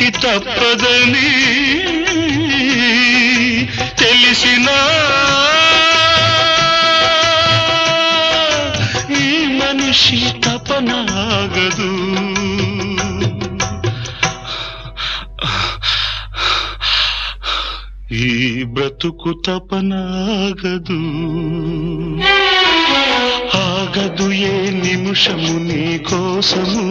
జీవికి తప్పదని తెలిసినా ఈ మనిషి తపనాగదు ఈ బ్రతుకు తపనాగదు ఆగదు ఏ నిమిషము నీ కోసము.